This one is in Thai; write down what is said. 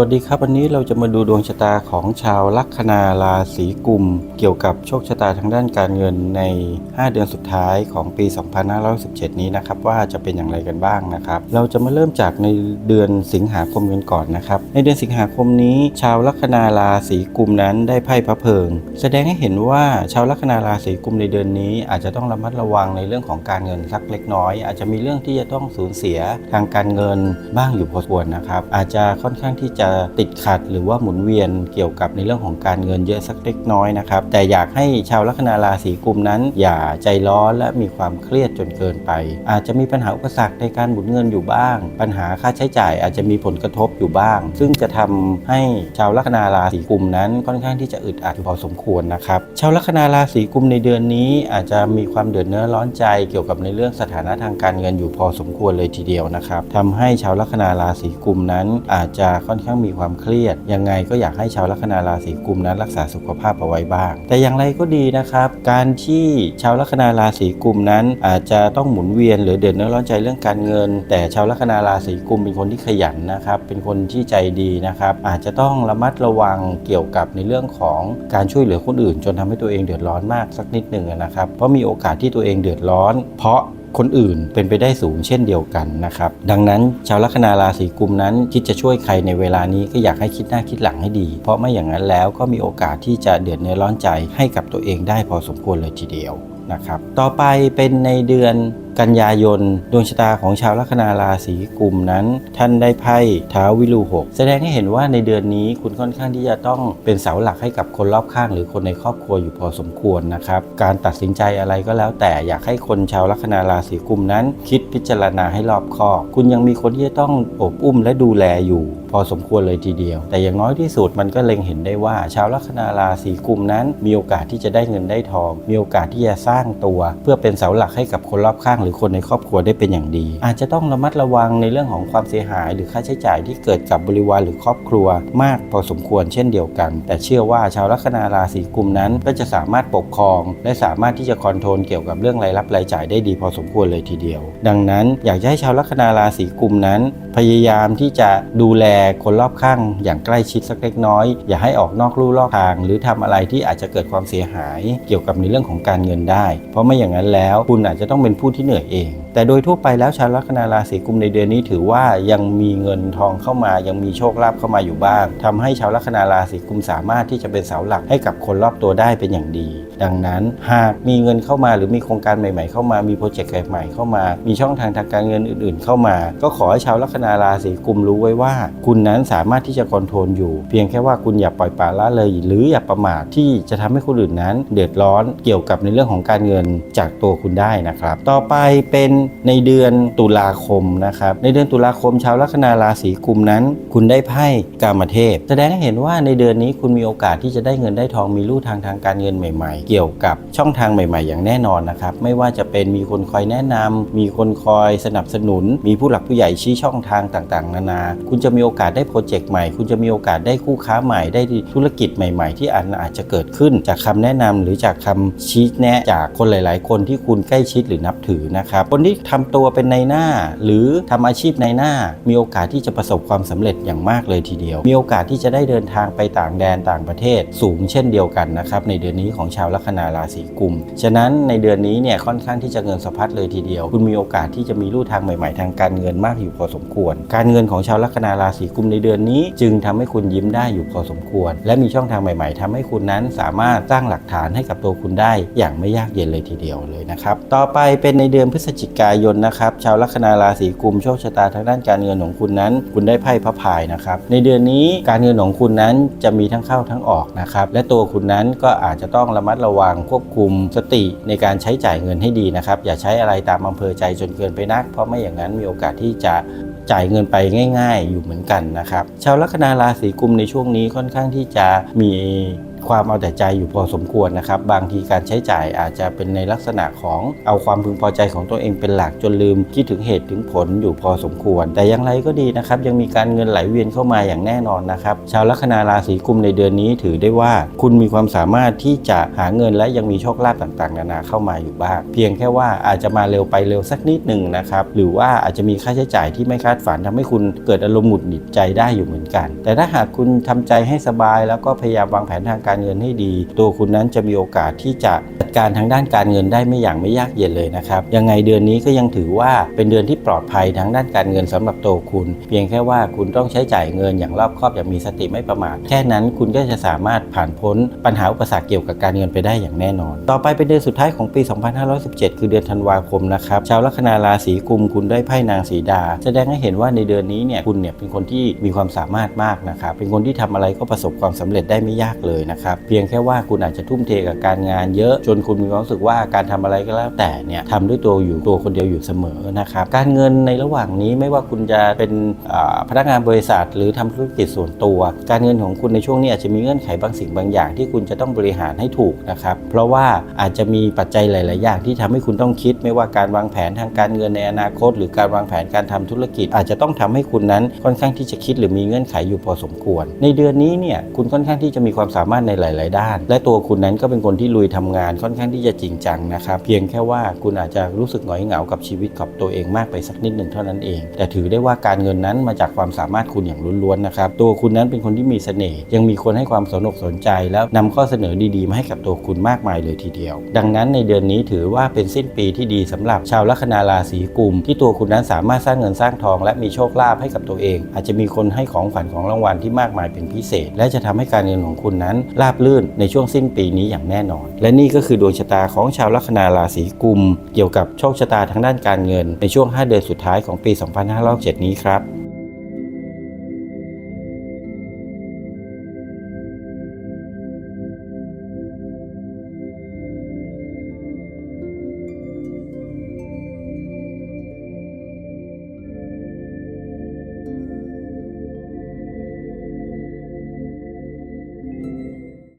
สวัสดีครับวันนี้เราจะมาดูดวงชะตาของชาวลัคนาราศีกุม เกี่ยวกับโชคชะตาทางด้านการเงินใน 5 เดือนสุดท้ายของปี 2517 นี้นะครับว่าจะเป็นอย่างไรกันบ้างนะครับเราจะมาเริ่มจากในเดือนสิงหาคมกันก่อนนะครับในเดือนสิงหาคมนี้ ชาวลัคนาราศีกุมนั้นได้ไพ่พระเพิง แสดงให้เห็นว่าชาวลัคนาราศีกุมในเดือนนี้ อาจจะต้องระมัดระวังในเรื่องของการเงินสักเล็กน้อย อาจจะมีเรื่องที่จะต้องสูญเสียทางการเงินบ้างอยู่พอสมควรนะครับอาจจะค่อนข้างที่จะติดขัด หรือว่าหมุนเวียนเกี่ยวกับในเรื่องของการเงินเยอะสักเล็กน้อยนะครับ แต่อยากให้ชาวลัคนาราศีกุมนั้น อย่าใจร้อนและมีความเครียดจนเกินไป อาจจะมีปัญหาอุปสรรคในการหมุนเงินอยู่บ้าง ปัญหาค่าใช้จ่ายอาจจะมีผลกระทบอยู่บ้าง ซึ่งจะทำให้ชาวลัคนาราศีกุมนั้นค่อนข้างที่จะอึดอัดอยู่พอสมควรนะครับชาวลัคนาราศีกุมในเดือนนี้อาจจะมีความเดือดเนื้อร้อนใจเกี่ยวกับในเรื่องสถานะทางการเงินอยู่พอสมควรเลยทีเดียวนะครับทำให้ชาวลัคนาราศีกุมนั้นอาจจะค่อนข้างมีความเครียด ยังไงก็อยากให้ชาวลัคนาราศีกุมนั้นรักษาสุขภาพเอาไว้บ้าง แต่อย่างไรก็ดีนะครับ การที่ชาวลัคนาราศีกุมนั้น อาจจะต้องหมุนเวียนหรือเดือดร้อนใจเรื่องการเงิน แต่ชาวลัคนาราศีกุมเป็นคนที่ขยันนะครับ เป็นคนที่ใจดีนะครับ อาจจะต้องระมัดระวังเกี่ยวกับในเรื่องของการช่วยเหลือคนอื่น จนทำให้ตัวเองเดือดร้อนมากสักนิดหนึ่งนะครับ เพราะมีโอกาสที่ตัวเองเดือดร้อน เพราะคนอื่นเป็นไปได้สูงเช่นเดียวกันนะครับ ดังนั้นชาวลัคนาราศีกุมนั้น คิดจะช่วยใครในเวลานี้ก็อยากให้คิดหน้าคิดหลังให้ดี เพราะไม่อย่างนั้นแล้วก็มีโอกาสที่จะเดือดเนื้อร้อนใจให้กับตัวเองได้พอสมควรเลยทีเดียวนะครับ ต่อไปเป็นในเดือน กันยายน ดวงชะตาของชาวลัคนาราศีกุมนั้น ท่านได้ไพ่ท้าวิลูหกแสดงให้เห็นว่าในเดือนนี้คุณค่อนข้างที่จะต้องเป็นเสาหลักให้กับคนรอบข้าง หรือคนในครอบครัวอยู่พอสมควรนะครับ การตัดสินใจอะไรก็แล้ว แต่อยากให้คนชาวลัคนาราศีกุมนั้น คิดพิจารณาให้รอบคอบ คุณยังมีคนที่จะต้องอบอุ้มและดูแลอยู่ พอสมควรเลยทีเดียว แต่อย่างน้อยที่สุดมันก็เล็งเห็นได้ว่า ชาวลัคนาราศีกุมนั้น มีโอกาสที่จะได้เงินได้ทอง มีโอกาสที่จะสร้างตัว เพื่อเป็นเสาหลักให้กับคนรอบข้างหรือคนในครอบครัวได้เป็นอย่างดี อาจจะต้องระมัดระวังในเรื่องของความเสียหาย หรือค่าใช้จ่ายที่เกิดกับบริวารหรือครอบครัว มากพอสมควรเช่นเดียวกัน แต่เชื่อว่าชาวลัคนาราศีกุมนั้น ก็จะสามารถปกครอง และสามารถที่จะคอนโทรลเกี่ยวกับเรื่องรายรับรายจ่ายได้ดีพอสมควรเลยทีเดียว ดังนั้นอยากจะให้ชาวลัคนาราศีกุมนั้น พยายามที่จะดูแลคนรอบข้างอย่างใกล้ชิดสักเล็กน้อย อย่าให้ออกนอกลู่นอกทาง หรือทำอะไรที่อาจจะเกิดความเสียหาย เกี่ยวกับในเรื่องของการเงินได้ เพราะไม่อย่างนั้นแล้ว คุณอาจจะต้องเป็นผู้ที่เหนื่อยเองแต่โดยทั่วไปแล้วชาวลัคนาราศีกุมในเดือนนี้ถือว่ายังมีเงินทองเข้ามายังมีโชคลาภเข้ามาอยู่บ้างทำให้ชาวลัคนาราศีกุมสามารถที่จะเป็นเสาหลักให้กับคนรอบตัวได้เป็นอย่างดี ดังนั้นหากมีเงินเข้ามาหรือมีโครงการใหม่ ๆ เข้ามามีโปรเจกต์ใหม่ๆเข้ามา มีช่องทางทางการเงินอื่น ๆ เข้ามา ก็ขอให้ชาวลัคนาราศีกุมรู้ไว้ว่า คุณนั้นสามารถที่จะคอนโทรลอยู่ เพียงแค่ว่าคุณอย่าปล่อยปละละเลย หรืออย่าประมาทที่จะทำให้คนอื่นนั้น เดือดร้อนเกี่ยวกับในเรื่องของการเงินจากตัวคุณได้นะครับ ต่อไปเป็นในเดือนตุลาคมนะครับ ในเดือนตุลาคมชาวลัคนาราศีกุมนั้น คุณได้ไพ่กามเทพ แสดงให้เห็นว่าในเดือนนี้คุณมีโอกาสที่จะได้เงินได้ทองมีลู่ทางทางการเงินใหม่ๆ เกี่ยวกับช่องทางใหม่ ๆ อย่างแน่นอนนะครับ ไม่ว่าจะเป็นมีคนคอยแนะนำมีคนคอยสนับสนุน มีผู้หลักผู้ใหญ่ชี้ช่องทางต่างๆ นานา คุณจะมีโอกาสได้โปรเจกต์ใหม่ คุณจะมีโอกาสได้คู่ค้าใหม่ ได้ธุรกิจใหม่ๆ ที่อาจอาจจะเกิดขึ้นจากคำแนะนำหรือจากคำชี้แนะจากคนหลาย ๆ คนที่คุณใกล้ชิดหรือนับถือนะครับคนที่ทำตัวเป็นในหน้า หรือทำอาชีพในหน้า มีโอกาสที่จะประสบความสำเร็จอย่างมากเลยทีเดียว มีโอกาสที่จะได้เดินทางไปต่างแดนต่างประเทศ สูงเช่นเดียวกันนะครับในเดือนนี้ของชาวลัคนาราศีกุม ฉะนั้นในเดือนนี้เนี่ยค่อนข้างที่จะเงินสะพัดเลยทีเดียว คุณมีโอกาสที่จะมีลู่ทางใหม่ๆ ทางการเงินมากอยู่พอสมควร การเงินของชาวลัคนาราศีกุมในเดือนนี้ จึงทำให้คุณยิ้มได้อยู่พอสมควร และมีช่องทางใหม่ ๆทำให้คุณนั้นสามารถสร้างหลักฐานให้กับตัวคุณได้อย่างไม่ยากเย็นเลยทีเดียวเลยนะครับต่อไปเป็นในเดือนพฤศจิกกายนนะครับ ชาวลัคนาราศีกุมโชคชะตาทางด้านการเงินของคุณนั้น คุณได้ไพ่พระพายนะครับ ในเดือนนี้การเงินของคุณนั้นจะมีทั้งเข้าทั้งออกนะครับ และตัวคุณนั้นก็อาจจะต้องระมัดระวังควบคุมสติในการใช้จ่ายเงินให้ดีนะครับ อย่าใช้อะไรตามอำเภอใจจนเกินไปนัก เพราะไม่อย่างนั้นมีโอกาสที่จะจ่ายเงินไปง่าย ๆ อยู่เหมือนกันนะครับ ชาวลัคนาราศีกุมในช่วงนี้ค่อนข้างที่จะมี ความเอาแต่ใจอยู่พอสมควรนะครับ บางทีการใช้จ่ายอาจจะเป็นในลักษณะของเอาความพึงพอใจของตัวเองเป็นหลักจนลืมคิดถึงเหตุถึงผลอยู่พอสมควร แต่อย่างไรก็ดีนะครับยังมีการเงินไหลเวียนเข้ามาอย่างแน่นอนนะครับชาวลัคนาราศีกุมในเดือนนี้ถือได้ว่า คุณมีความสามารถที่จะหาเงินและยังมีโชคลาภต่างๆ นานาเข้ามาอยู่บ้างเพียงแค่ว่าอาจจะมาเร็วไปเร็วสักนิดหนึ่งนะครับหรือว่าอาจจะมีค่าใช้จ่ายที่ไม่คาดฝันทำให้คุณเกิดอารมณ์หงุดหงิดใจได้อยู่เหมือนกัน แต่ถ้าหากคุณทำใจให้สบายแล้วก็พยายามวางแผนทางการเงินให้ดี ตัวคุณนั้นจะมีโอกาสที่จะจัดการทางด้านการเงินได้ไม่อย่างไม่ยากเย็นเลยนะครับยังไงเดือนนี้ก็ยังถือว่าเป็นเดือนที่ปลอดภัยทางด้านการเงินสำหรับตัวคุณ เพียงแค่ว่าคุณต้องใช้จ่ายเงินอย่างรอบคอบอย่างมีสติไม่ประมาทแค่นั้นคุณก็จะสามารถผ่านพ้นปัญหาอุปสรรคเกี่ยวกับการเงินไปได้อย่างแน่นอน ต่อไปเป็นเดือนสุดท้ายของปี 2517 คือเดือนธันวาคมนะครับชาวลัคนาราศีกุมคุณได้ไพ่นางสีดา แสดงให้เห็นว่าในเดือนนี้เนี่ยคุณเนี่ยเป็นคนที่มีความสามารถมากนะครับเป็นคนที่ทำอะไรก็ประสบความสำเร็จได้ไม่ยากเลยนะครับเพียงแค่ว่าคุณอาจจะทุ่มเทกับการงานเยอะ จนคุณมีความรู้สึกว่าการทำอะไรก็แล้วแต่เนี่ยทำด้วยตัวอยู่ตัวคนเดียวอยู่เสมอนะครับการเงินในระหว่างนี้ไม่ว่าคุณจะเป็นพนักงานบริษัท หรือทำธุรกิจส่วนตัว การเงินของคุณในช่วงนี้อาจจะมีเงื่อนไขบางสิ่งบางอย่าง ที่คุณจะต้องบริหารให้ถูกนะครับเพราะว่าอาจจะมีปัจจัยหลาย ๆ อย่างที่ทำให้คุณต้องคิด ไม่ว่าการวางแผนทางการเงินในอนาคต หรือการวางแผนการทำธุรกิจ อาจจะต้องทำให้คุณนั้นค่อนข้างที่จะคิดหรือมีเงื่อนไขอยู่พอสมควร ในเดือนนี้เนี่ยคุณค่อนข้างที่จะมีความสามารถในหลาย ๆ ด้าน และตัวคุณนั้นก็เป็นคนที่ลุยทำงานค่อนข้างที่จะจริงจังนะครับเพียงแค่ว่าคุณอาจจะรู้สึกหงอยเหงากับชีวิตกับตัวเองมากไปสักนิดหนึ่งเท่านั้นเอง แต่ถือได้ว่าการเงินนั้นมาจากความสามารถคุณอย่างล้วนๆนะครับตัวคุณนั้นเป็นคนที่มีเสน่ห์ยังมีคนให้ความสนอกสนใจ แล้วนำข้อเสนอดีๆมาให้กับตัวคุณมากมายเลยทีเดียว ดังนั้นในเดือนนี้ถือว่าเป็นสิ้นปีที่ดีสำหรับชาวลัคนาราศีกุม ที่ตัวคุณนั้นสามารถสร้างเงินสร้างทอง และมีโชคลาภให้กับตัวเอง อาจจะมีคนให้ของขวัญของรางวัลที่มากมายเป็นพิเศษ และจะทำให้การเงินของคุณนั้นราบรื่นในช่วงสิ้นปีนี้อย่างแน่นอน และนี่ก็คือดวงชะตาของชาวลัคนาราศีกุม เกี่ยวกับโชคชะตาทางด้านการเงินในช่วง 5 เดือนสุดท้ายของปี 2567 นี้ครับ